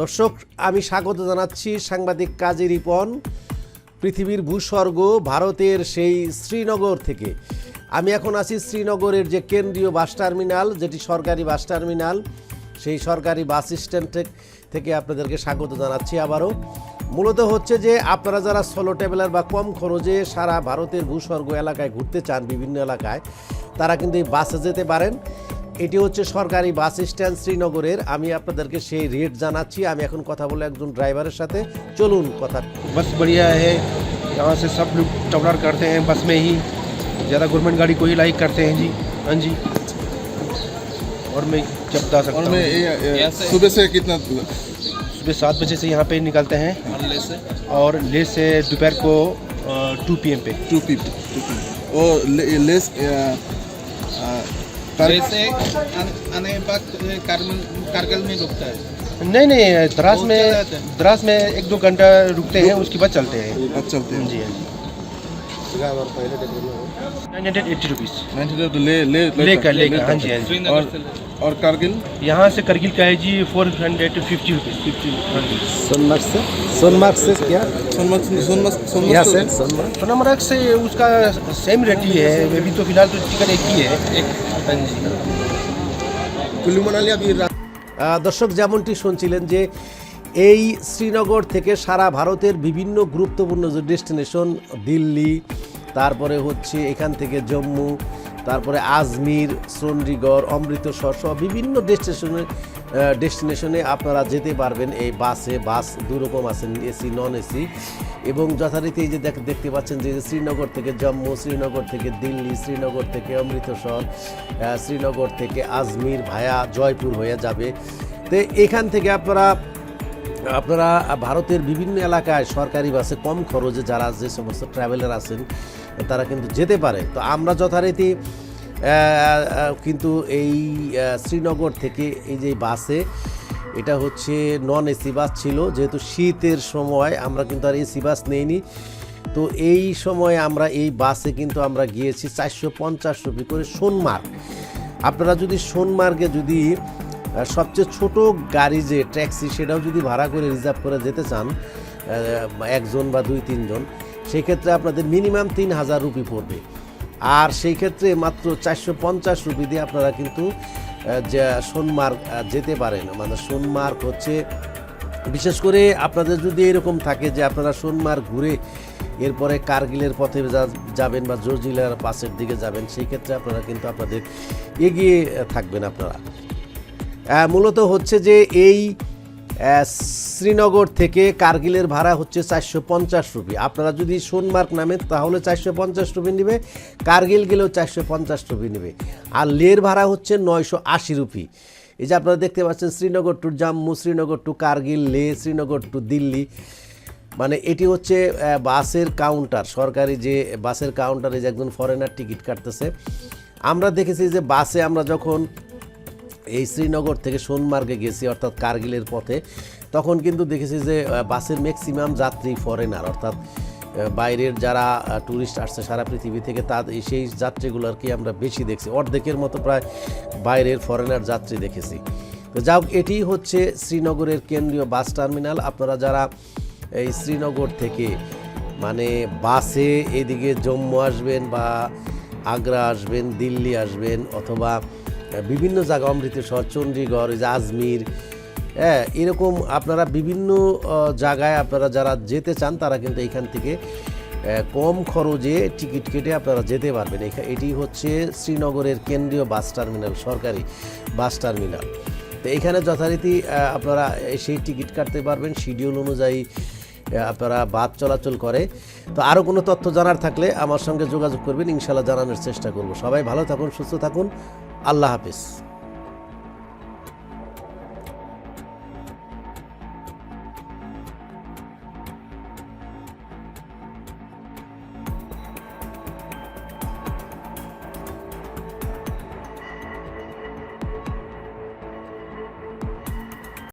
দর্শক, আমি স্বাগত জানাচ্ছি সাংবাদিক কাজী রিপন। পৃথিবীর ভূস্বর্গ ভারতের সেই শ্রীনগর থেকে। আমি এখন আছি শ্রীনগরের যে কেন্দ্রীয় বাস টার্মিনাল, যেটি সরকারি বাস টার্মিনাল, সেই সরকারি বাস স্ট্যান্ড থেকে আপনাদেরকে স্বাগত জানাচ্ছি আবারও। মূলত হচ্ছে যে আপনারা যারা সোলো ট্রাভেলার বা কম খরচে সারা ভারতের ভূস্বর্গ এলাকায় ঘুরতে চান বিভিন্ন এলাকায়, তারা কিন্তু এই বাসে যেতে পারেন। এটি হচ্ছে সরকারি বাস স্ট্যান্ড শ্রীনগরের আমি আপনাদেরকে সেই রেট জানাচ্ছি আমি এখন কথা বলে একজন ড্রাইভারের সাথে চলুন কথা बस बढ़िया है यहाँ से सब लोग ट्रैवलर करते हैं बस में ही ज़्यादा गवर्नमेंट गाड़ी को ही लाइक करते हैं जी हाँ जी और मैं जब बता सकता और हूँ मैं ये- ये सुबह से कितना सुबह सात बजे से यहाँ पे निकलते हैं और ले से दोपहर को टू पी एम पे टू पी और ले- लेस अ, अ, पर- वैसे कारगिल में रुकता है। नहीं नहीं द्रास में। द्रास में एक दो घंटा रुकते हैं उसके बाद चलते हैं। चलते हैं। जी हाँ जी। नाइन हंड्रेड एट्टी रुपीज़ 90 तो ले ले लेकर लेकर हाँ जी हाँ जी श्रीनगर और से ले- और कारगिल यहाँ से करगिल का है जी four hundred fifty rupees fifty हाँ जी सोनमार्ग से सोनमार्ग से क्या सोनमर्ग सोनमर्ग यहाँ सोनमर्ग से तो- सोनमार्ग सोनामर्ग से उसका सेम रेट ही है अभी तो फिलहाल तो टिकट एक ही है एक हाँ जी कुल्लू मनाली अभी रा- আহ, দর্শক যেমনটি শুনছিলেন যে এই শ্রীনগর থেকে সারা ভারতের বিভিন্ন গুরুত্বপূর্ণ যে ডেস্টিনেশন দিল্লি তারপরে হচ্ছে এখান থেকে জম্মু, তারপরে আজমির চণ্ডীগড় অমৃতসর সহ বিভিন্ন ডেস্টিনেশনে ডেস্টিনেশনে আপনারা যেতে পারবেন এই বাসে, বাস দু রকম আছে এসি নন এসি এবং যথারীতি এই যে দেখ- দেখতে পাচ্ছেন যে শ্রীনগর থেকে জম্মু, শ্রীনগর থেকে দিল্লি, শ্রীনগর থেকে অমৃতসর শ্রীনগর থেকে আজমির ভায়া জয়পুর হয়ে যাবে। তো এখান থেকে আপনারা আপনারা ভারতের বিভিন্ন এলাকায় সরকারি বাসে কম খরচে যারা যে সমস্ত ট্রাভেলার আছেন, তারা কিন্তু যেতে পারে। তো আমরা যথারীতি কিন্তু এই শ্রীনগর থেকে এই যে বাসে, এটা হচ্ছে নন এসি বাস ছিল, যেহেতু শীতের সময় আমরা কিন্তু আর এসি বাস নেইনি। তো এই সময় আমরা এই বাসে কিন্তু আমরা গিয়েছি চারশো পঞ্চাশ রুপি করে সোনমার্গ। আপনারা যদি সোনমার্গে যদি সবচেয়ে ছোট গাড়ি যে ট্যাক্সি, সেটাও যদি ভাড়া করে রিজার্ভ করে যেতে চান একজন বা দুই, তিনজন সেই ক্ষেত্রে আপনাদের মিনিমাম তিন হাজার রুপি পড়বে। আর সেই ক্ষেত্রে মাত্র চারশো পঞ্চাশ রুপি দিয়ে আপনারা কিন্তু যে সোনমার্গ যেতে পারেন। মানে সোনমার্গ হচ্ছে, বিশেষ করে আপনাদের যদি এরকম থাকে যে আপনারা সোনমার্গ ঘুরে এরপরে কার্গিলের পথে যাবেন বা জর্জিলার পাশের দিকে যাবেন, সেই ক্ষেত্রে আপনারা কিন্তু আপনাদের এগিয়ে থাকবেন আপনারা। মূলত হচ্ছে যে এই শ্রীনগর থেকে কার্গিলের ভাড়া হচ্ছে চারশো পঞ্চাশ রুপি। আপনারা যদি সোনমার্গ নামেন, তাহলে চারশো পঞ্চাশ রুপি নেবে, কার্গিল গেলেও চারশো পঞ্চাশ রুপি নেবে। আর লের ভাড়া হচ্ছে নয়শো আশি রুপি। এই যে আপনারা দেখতে পাচ্ছেন, Srinagar to Jammu, Srinagar to Kargil, Leh, Srinagar to Delhi. মানে এটি হচ্ছে বাসের কাউন্টার, সরকারি যে বাসের কাউন্টারে যে একজন ফরেনার টিকিট কাটতেছে। আমরা দেখেছি যে বাসে আমরা যখন এই শ্রীনগর থেকে সোনমার্গে গেছি, অর্থাৎ কার্গিলের পথে, তখন কিন্তু দেখেছি যে বাসের ম্যাক্সিমাম যাত্রী ফরেনার অর্থাৎ বাইরের যারা ট্যুরিস্ট আসছে সারা পৃথিবী থেকে তা সেই যাত্রীগুলোকে আমরা বেশি দেখছি। অর্ধেকের মতো প্রায় বাইরের ফরেনার যাত্রী দেখেছি। তো যাই হোক, এটি হচ্ছে শ্রীনগরের কেন্দ্রীয় বাস টার্মিনাল। আপনারা যারা এই শ্রীনগর থেকে মানে বাসে এদিকে জম্মু আসবেন বা আগ্রা আসবেন, দিল্লি আসবেন অথবা বিভিন্ন জায়গা অমৃতসর চণ্ডীগড় যে আজমির হ্যাঁ এরকম আপনারা বিভিন্ন জায়গায় আপনারা যারা যেতে চান, তারা কিন্তু এইখান থেকে কম খরচে টিকিট কেটে আপনারা যেতে পারবেন। এটি হচ্ছে শ্রীনগরের কেন্দ্রীয় বাস টার্মিনাল, সরকারি বাস টার্মিনাল। তো এখানে যথারীতি আপনারা সেই টিকিট কাটতে পারবেন। শিডিউল অনুযায়ী আপনারা বাস চলাচল করে। তো আরও কোনো তথ্য জানার থাকলে আমার সঙ্গে যোগাযোগ করবেন। ইনশাল্লাহ জানানোর চেষ্টা করব। সবাই ভালো থাকুন, সুস্থ থাকুন। আল্লাহ হাফিজ